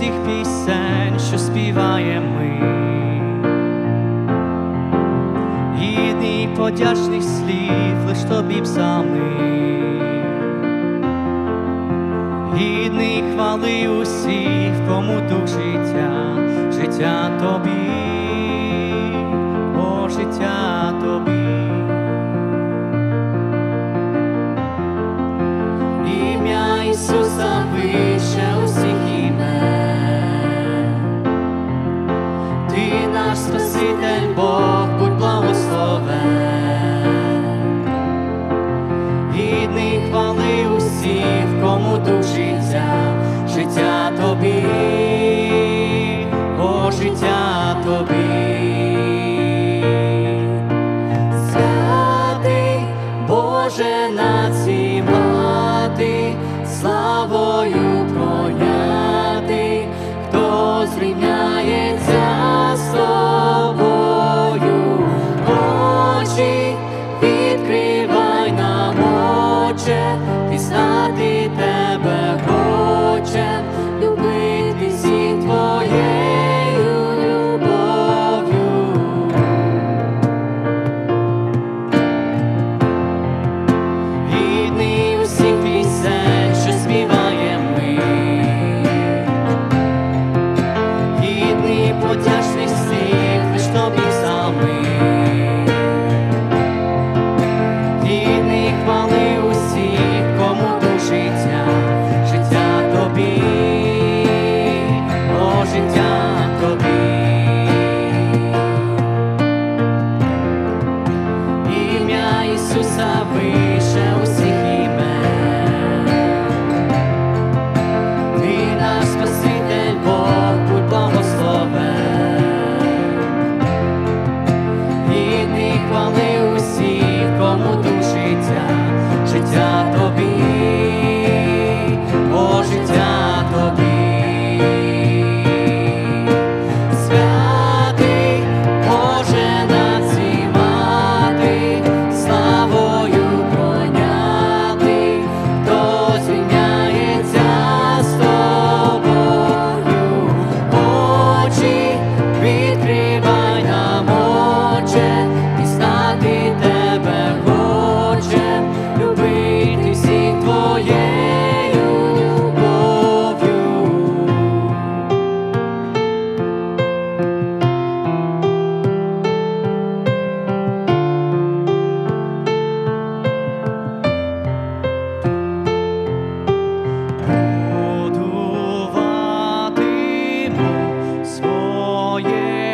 усіх пісень, що співаємо ми. Гідний подячних слів, лиш тобі псалми. Гідний хвали усіх, кому дух життя, життя тобі, о життя тобі. Спаситель Бог, будь благословен. Гідний хвали усіх, кому дух життя, тобі, о життя тобі. Святий Боже мати, славою Ісуса ви yeah.